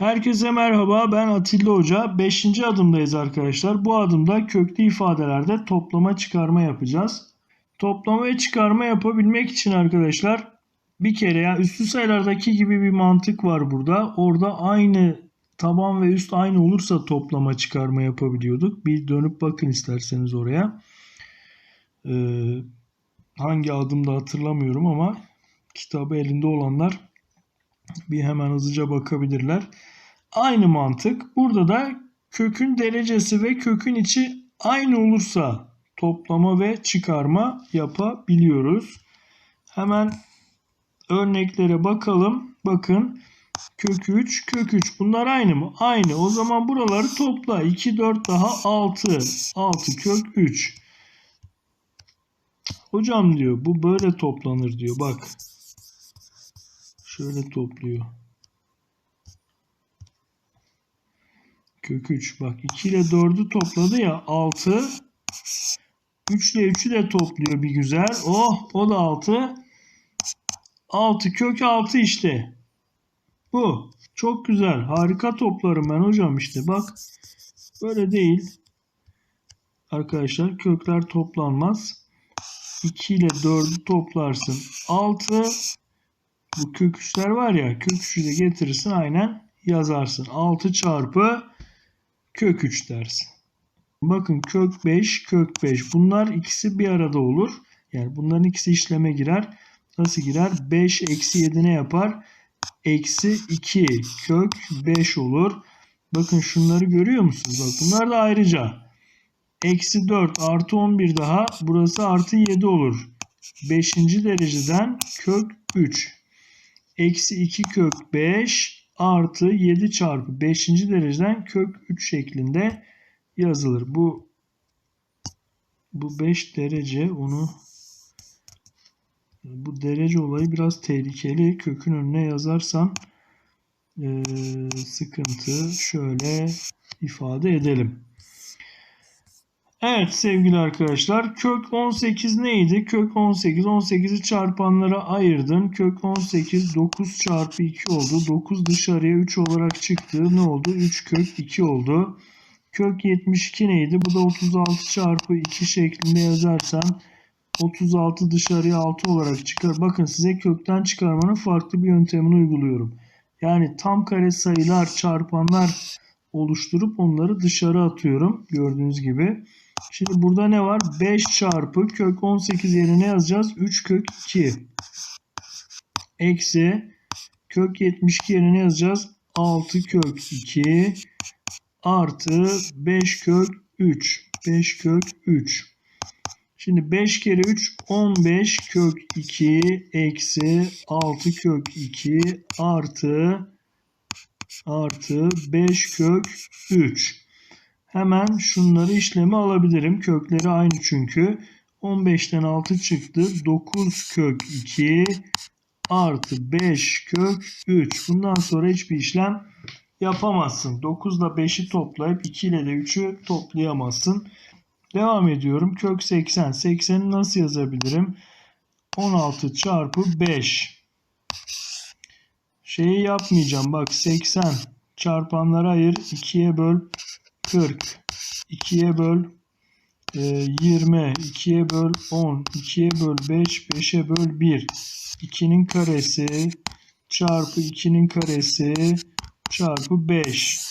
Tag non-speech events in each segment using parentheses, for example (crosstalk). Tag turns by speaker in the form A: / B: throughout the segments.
A: Herkese merhaba ben Atilla Hoca. 5. adımdayız arkadaşlar. Bu adımda köklü ifadelerde toplama çıkarma yapacağız. Toplama ve çıkarma yapabilmek için arkadaşlar bir kere ya üstü sayılardaki gibi bir mantık var burada. Orada aynı taban ve üst aynı olursa toplama çıkarma yapabiliyorduk. Bir dönüp bakın isterseniz oraya. Ee, hangi adımda hatırlamıyorum ama kitabı elinde olanlar bir hemen hızlıca bakabilirler. Aynı mantık. Burada da kökün derecesi ve kökün içi aynı olursa toplama ve çıkarma yapabiliyoruz. Hemen örneklere bakalım. Bakın kök 3, kök 3 bunlar aynı mı? Aynı. O zaman buraları topla. 2, 4 daha 6. 6 kök 3. Hocam diyor bu böyle toplanır diyor. Bak. Şöyle topluyor. Kök 3. Bak 2 ile 4'ü topladı ya 6. 3 ile 3'ü de topluyor bir güzel. Oh o da 6. 6 kök 6 işte. Bu. Çok güzel. Harika toplarım ben hocam işte. Bak. Böyle değil. Arkadaşlar kökler toplanmaz. 2 ile 4'ü toplarsın. 6 bu kök 3'ler var ya kök 3'ü de getirirsin aynen yazarsın. 6 çarpı kök 3 dersin. Bakın kök 5 kök 5 bunlar ikisi bir arada olur. Yani bunların ikisi işleme girer. Nasıl girer? 5 eksi 7 ne yapar? Eksi 2 kök 5 olur. Bakın şunları görüyor musunuz? Bak bunlar da ayrıca. Eksi 4 artı 11 daha burası artı 7 olur. 5. dereceden kök 3. Eksi 2 kök 5 artı 7 çarpı 5. dereceden kök 3 şeklinde yazılır. Bu bu 5 derece onu bu derece olayı biraz tehlikeli. Kökün önüne yazarsan e, sıkıntı şöyle ifade edelim. Evet sevgili arkadaşlar kök 18 neydi? Kök 18 18'i çarpanlara ayırdın. Kök 18 9 çarpı 2 oldu. 9 dışarıya 3 olarak çıktı. Ne oldu? 3 kök 2 oldu. Kök 72 neydi? Bu da 36 çarpı 2 şeklinde yazarsan 36 dışarıya 6 olarak çıkar. Bakın size kökten çıkarmanın farklı bir yöntemini uyguluyorum. Yani tam kare sayılar, çarpanlar oluşturup onları dışarı atıyorum. Gördüğünüz gibi. Şimdi burada ne var? 5 çarpı kök 18 yerine yazacağız? 3 kök 2. Eksi kök 72 yerine yazacağız? 6 kök 2 artı 5 kök 3. 5 kök 3. Şimdi 5 kere 3 15 kök 2 eksi 6 kök 2 artı artı 5 kök 3. Hemen şunları işleme alabilirim. Kökleri aynı çünkü. 15'ten 6 çıktı. 9 kök 2 artı 5 kök 3. Bundan sonra hiçbir işlem yapamazsın. 9 ile 5'i toplayıp 2 ile de 3'ü toplayamazsın. Devam ediyorum. Kök 80. 80'i nasıl yazabilirim? 16 çarpı 5. Şeyi yapmayacağım. Bak 80 çarpanlara ayır. 2'ye böl 40. 2'ye böl 20. 2'ye böl 10. 2'ye böl 5. 5'e böl 1. 2'nin karesi çarpı 2'nin karesi çarpı 5.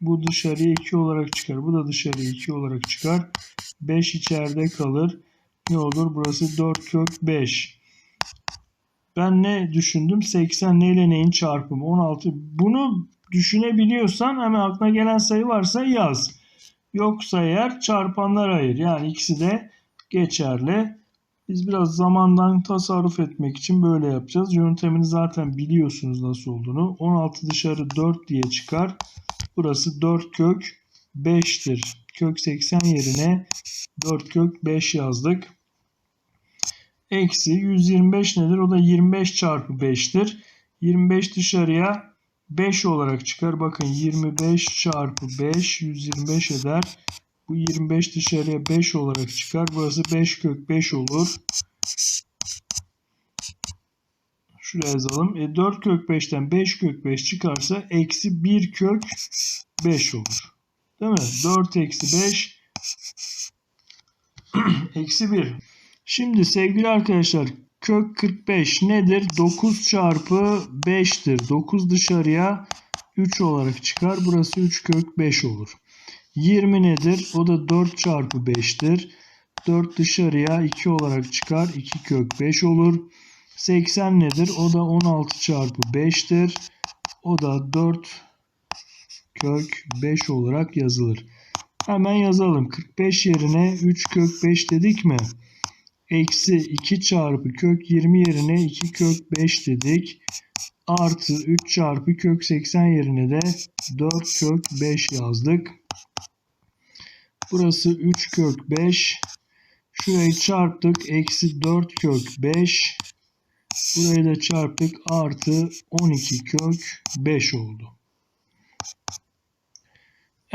A: Bu dışarıya 2 olarak çıkar. Bu da dışarıya 2 olarak çıkar. 5 içeride kalır. Ne olur? Burası 4 kök 5. Ben ne düşündüm? 80 neyle neyin çarpımı? 16. Bunu düşünebiliyorsan hemen aklına gelen sayı varsa yaz. Yoksa eğer çarpanlar ayır. Yani ikisi de geçerli. Biz biraz zamandan tasarruf etmek için böyle yapacağız. Yöntemini zaten biliyorsunuz nasıl olduğunu. 16 dışarı 4 diye çıkar. Burası 4 kök 5'tir. Kök 80 yerine 4 kök 5 yazdık. Eksi 125 nedir? O da 25 çarpı 5'tir. 25 dışarıya 5 olarak çıkar. Bakın 25 çarpı 5 125 eder. Bu 25 dışarıya 5 olarak çıkar. Burası 5 kök 5 olur. Şuraya yazalım. E 4 kök 5'ten 5 kök 5 çıkarsa eksi 1 kök 5 olur. Değil mi? 4 eksi 5 (clears throat) eksi 1. Şimdi sevgili arkadaşlar kök 45 nedir? 9 çarpı 5'tir. 9 dışarıya 3 olarak çıkar. Burası 3 kök 5 olur. 20 nedir? O da 4 çarpı 5'tir. 4 dışarıya 2 olarak çıkar. 2 kök 5 olur. 80 nedir? O da 16 çarpı 5'tir. O da 4 kök 5 olarak yazılır. Hemen yazalım. 45 yerine 3 kök 5 dedik mi? Eksi 2 çarpı kök 20 yerine 2 kök 5 dedik. Artı 3 çarpı kök 80 yerine de 4 kök 5 yazdık. Burası 3 kök 5. Şurayı çarptık. Eksi 4 kök 5. Burayı da çarptık. Artı 12 kök 5 oldu.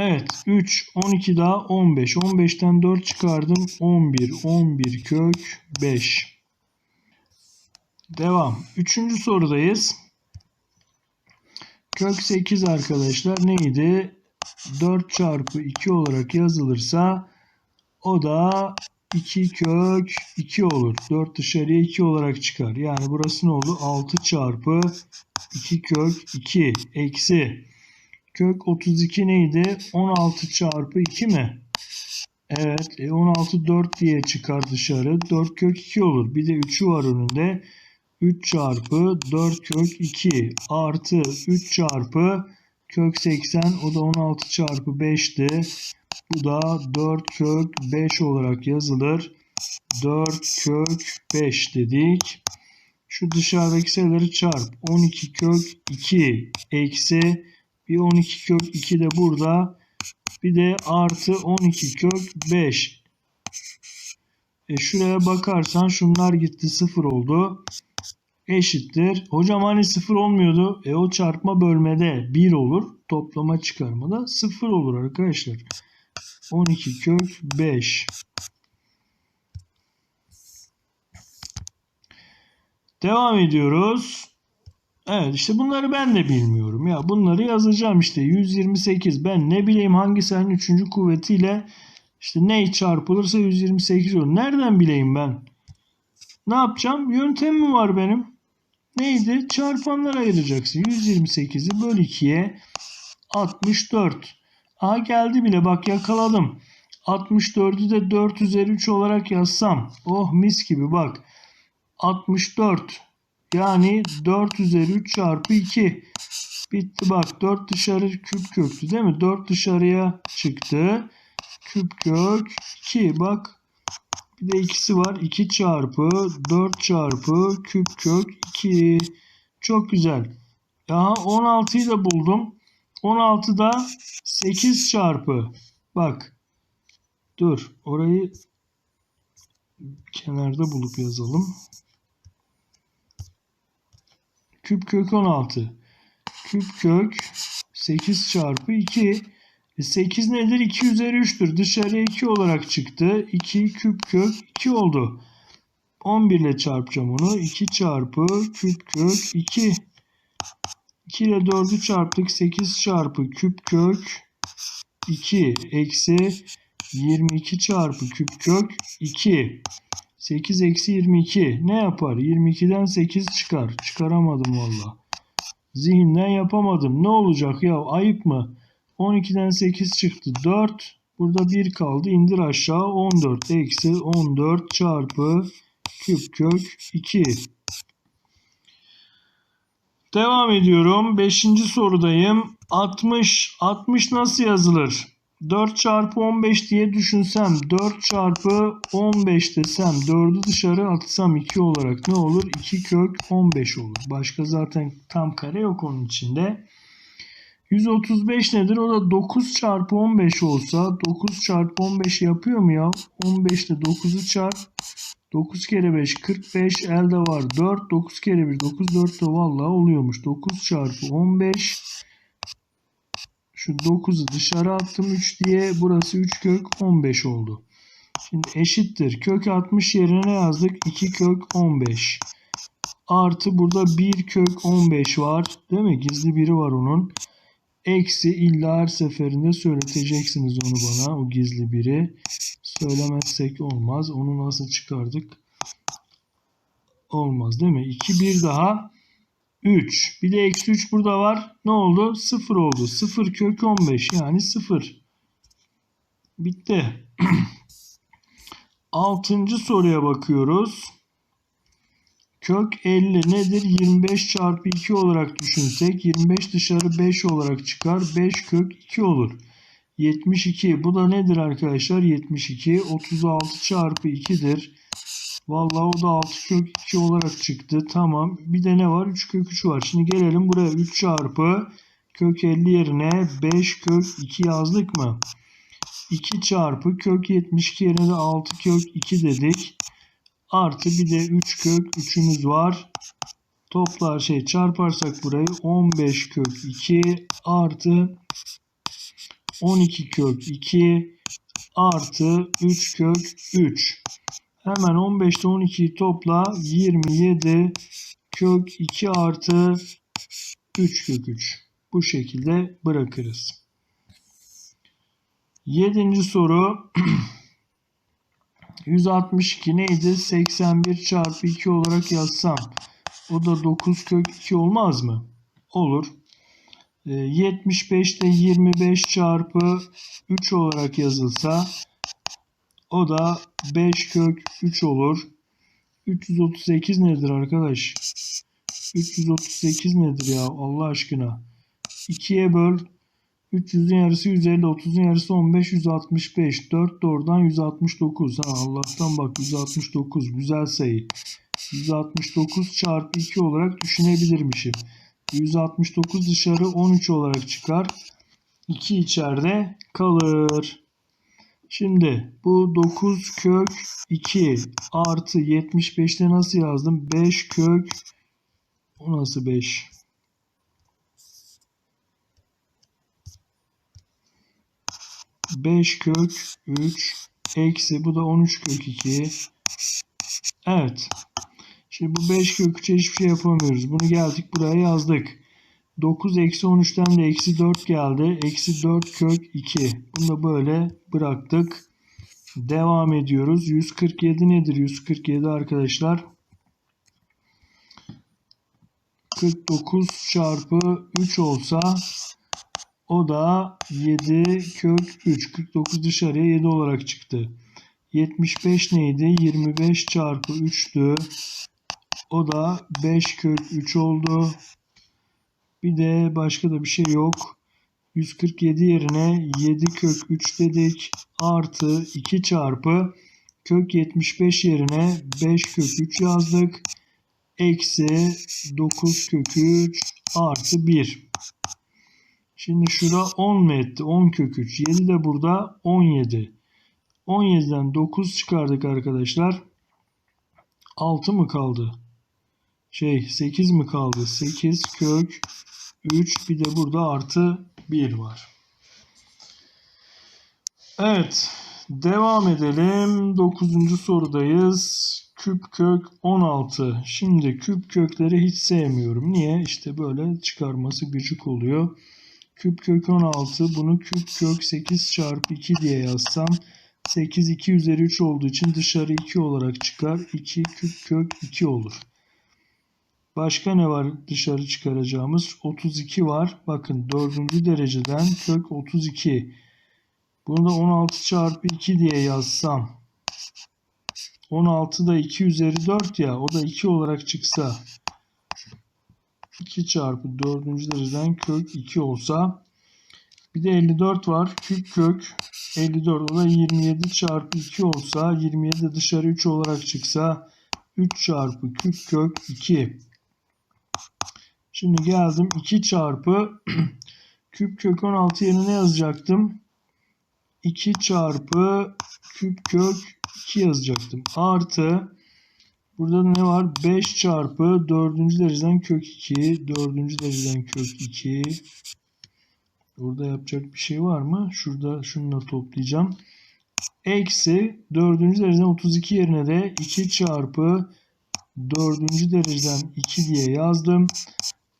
A: Evet 3, 12 daha 15. 15'ten 4 çıkardım. 11, 11 kök 5. Devam. Üçüncü sorudayız. Kök 8 arkadaşlar neydi? 4 çarpı 2 olarak yazılırsa o da 2 kök 2 olur. 4 dışarıya 2 olarak çıkar. Yani burası ne oldu? 6 çarpı 2 kök 2 eksi kök 32 neydi? 16 çarpı 2 mi? Evet. E 16 4 diye çıkar dışarı. 4 kök 2 olur. Bir de 3'ü var önünde. 3 çarpı 4 kök 2 artı 3 çarpı kök 80 o da 16 çarpı 5'ti. Bu da 4 kök 5 olarak yazılır. 4 kök 5 dedik. Şu dışarıdaki sayıları çarp. 12 kök 2 eksi bir 12 kök 2 de burada. Bir de artı 12 kök 5. E şuraya bakarsan şunlar gitti 0 oldu. Eşittir. Hocam hani 0 olmuyordu. E o çarpma bölmede 1 olur. Toplama çıkarmada 0 olur arkadaşlar. 12 kök 5. Devam ediyoruz. Evet işte bunları ben de bilmiyorum. Ya bunları yazacağım işte 128. Ben ne bileyim hangi sayının 3. kuvvetiyle işte ne çarpılırsa 128 olur. Nereden bileyim ben? Ne yapacağım? Yöntemim var benim. Neydi? Çarpanlara ayıracaksın. 128'i böl 2'ye 64. Aha geldi bile bak yakaladım. 64'ü de 4 üzeri 3 olarak yazsam. Oh mis gibi bak. 64 yani 4 üzeri 3 çarpı 2. Bitti bak 4 dışarı küp köktü değil mi? 4 dışarıya çıktı. Küp kök 2 bak. Bir de ikisi var. 2 çarpı 4 çarpı küp kök 2. Çok güzel. Ya 16'yı da buldum. 16'da 8 çarpı. Bak. Dur. Orayı kenarda bulup yazalım. Küp kök 16. Küp kök 8 çarpı 2. E 8 nedir? 2 üzeri 3'tür. Dışarıya 2 olarak çıktı. 2 küp kök 2 oldu. 11 ile çarpacağım onu. 2 çarpı küp kök 2. 2 ile 4'ü çarptık. 8 çarpı küp kök 2 eksi 22 çarpı küp kök 2. 8 eksi 22 ne yapar? 22'den 8 çıkar. Çıkaramadım valla. Zihinden yapamadım. Ne olacak ya ayıp mı? 12'den 8 çıktı 4. Burada 1 kaldı. İndir aşağı 14 eksi 14 çarpı küp kök 2. Devam ediyorum. 5. sorudayım. 60. 60 nasıl yazılır? 4 çarpı 15 diye düşünsem 4 çarpı 15 desem 4'ü dışarı atsam 2 olarak ne olur? 2 kök 15 olur. Başka zaten tam kare yok onun içinde. 135 nedir? O da 9 çarpı 15 olsa 9 çarpı 15 yapıyor mu ya? 15 ile 9'u çarp. 9 kere 5 45 elde var 4 9 kere 1 9 4 de vallahi oluyormuş 9 çarpı 15 şu 9'u dışarı attım 3 diye. Burası 3 kök 15 oldu. Şimdi eşittir. Kök 60 yerine ne yazdık? 2 kök 15. Artı burada 1 kök 15 var. Değil mi? Gizli biri var onun. Eksi illa her seferinde söyleteceksiniz onu bana. O gizli biri. Söylemezsek olmaz. Onu nasıl çıkardık? Olmaz değil mi? 2 bir daha 3. Bir de eksi 3 burada var. Ne oldu? 0 oldu. 0 kök 15 yani 0. Bitti. (clears throat) Altıncı soruya bakıyoruz. Kök 50 nedir? 25 çarpı 2 olarak düşünsek 25 dışarı 5 olarak çıkar. 5 kök 2 olur. 72 bu da nedir arkadaşlar? 72 36 çarpı 2'dir. Vallahi o da 6 kök 2 olarak çıktı. Tamam. Bir de ne var? 3 kök 3 var. Şimdi gelelim buraya 3 çarpı kök 50 yerine 5 kök 2 yazdık mı? 2 çarpı kök 72 yerine de 6 kök 2 dedik. Artı bir de 3 kök 3'ümüz var. Toplar şey çarparsak burayı 15 kök 2 artı 12 kök 2 artı 3 kök 3. Hemen 15'te 12'yi topla 27 kök 2 artı 3 kök 3. Bu şekilde bırakırız. Yedinci soru (clears throat) 162 neydi? 81 çarpı 2 olarak yazsam o da 9 kök 2 olmaz mı? Olur. 75'te 25 çarpı 3 olarak yazılsa o da 5 kök 3 olur. 338 nedir arkadaş? 338 nedir ya Allah aşkına? 2'ye böl 300'ün yarısı 150, 30'un yarısı 15, 165. 4 de oradan 169. Ha, Allah'tan bak 169 güzel sayı. 169 çarpı 2 olarak düşünebilirmişim. 169 dışarı 13 olarak çıkar. 2 içeride kalır. Şimdi bu 9 kök 2 artı 75'te nasıl yazdım? 5 kök o nasıl 5? 5 kök 3 eksi bu da 13 kök 2. Evet. Şimdi bu 5 kök 3'e hiçbir şey yapamıyoruz. Bunu geldik buraya yazdık. 9 eksi 13'ten de eksi 4 geldi. Eksi 4 kök 2. Bunu da böyle bıraktık. Devam ediyoruz. 147 nedir? 147 arkadaşlar. 49 çarpı 3 olsa o da 7 kök 3. 49 dışarıya 7 olarak çıktı. 75 neydi? 25 çarpı 3'tü. O da 5 kök 3 oldu. Bir de başka da bir şey yok. 147 yerine 7 kök 3 dedik. Artı 2 çarpı kök 75 yerine 5 kök 3 yazdık. Eksi 9 kök 3 artı 1. Şimdi şura 10 mu etti? 10 kök 3. 7 de burada 17. 17'den 9 çıkardık arkadaşlar. 6 mı kaldı? Şey 8 mi kaldı? 8 kök 3 bir de burada artı 1 var. Evet. Devam edelim. 9. sorudayız. Küp kök 16. Şimdi küp kökleri hiç sevmiyorum. Niye? İşte böyle çıkarması gıcık oluyor. Küp kök 16. Bunu küp kök 8 çarpı 2 diye yazsam 8 2 üzeri 3 olduğu için dışarı 2 olarak çıkar. 2 küp kök 2 olur. Başka ne var dışarı çıkaracağımız? 32 var. Bakın 4. dereceden kök 32. Bunu da 16 çarpı 2 diye yazsam. 16 da 2 üzeri 4 ya. O da 2 olarak çıksa. 2 çarpı 4. dereceden kök 2 olsa. Bir de 54 var. Küp kök 54. O da 27 çarpı 2 olsa. 27 de dışarı 3 olarak çıksa. 3 çarpı küp kök 2. Şimdi geldim 2 (clears throat) çarpı küp kök 16 yerine ne yazacaktım? 2 çarpı küp kök 2 yazacaktım. Artı burada ne var? 5 çarpı 4. dereceden kök 2. 4. dereceden kök 2. Burada yapacak bir şey var mı? Şurada şununla toplayacağım. Eksi 4. dereceden 32 yerine de 2 çarpı dördüncü dereceden 2 diye yazdım.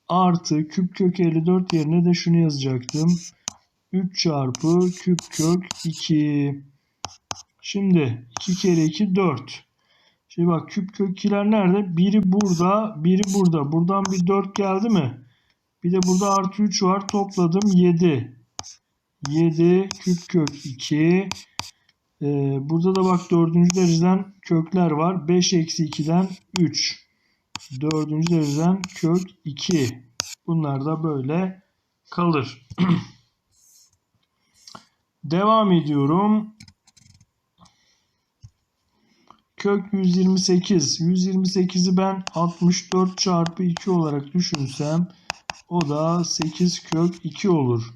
A: Artı küp kök 54 yerine de şunu yazacaktım. 3 çarpı küp kök 2. Şimdi 2 kere 2 4. Şimdi bak küp kök 2'ler nerede? Biri burada, biri burada. Buradan bir 4 geldi mi? Bir de burada artı 3 var. Topladım 7. 7 küp kök 2. Ee, burada da bak 4. dereceden kökler var. 5 eksi 2'den 3. 4. dereceden kök 2. Bunlar da böyle kalır. (clears throat) Devam ediyorum. Kök 128. 128'i ben 64 çarpı 2 olarak düşünsem o da 8 kök 2 olur.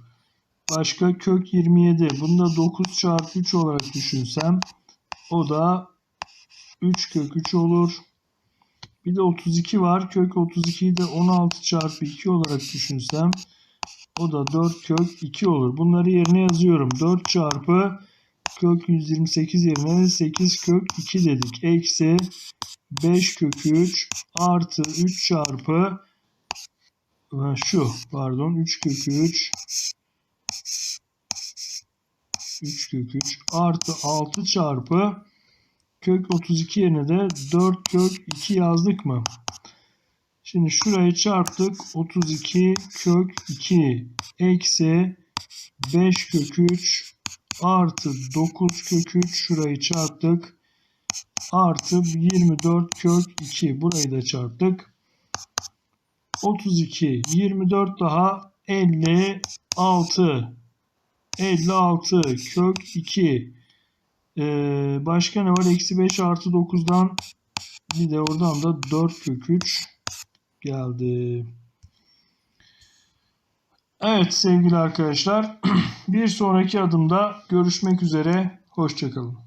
A: Başka kök 27. Bunu da 9 çarpı 3 olarak düşünsem o da 3 kök 3 olur. Bir de 32 var. Kök 32'yi de 16 çarpı 2 olarak düşünsem o da 4 kök 2 olur. Bunları yerine yazıyorum. 4 çarpı kök 128 yerine 8 kök 2 dedik. Eksi 5 kök 3 artı 3 çarpı şu pardon 3 kök 3 3 kök 3 artı 6 çarpı kök 32 yerine de 4 kök 2 yazdık mı? Şimdi şurayı çarptık. 32 kök 2 eksi 5 kök 3 artı 9 kök 3 şurayı çarptık. Artı 24 kök 2 burayı da çarptık. 32 24 daha 56 56 kök 2 ee, başka ne var? Eksi 5 artı 9'dan bir de oradan da 4 kök 3 geldi. Evet sevgili arkadaşlar (clears throat) bir sonraki adımda görüşmek üzere. Hoşçakalın.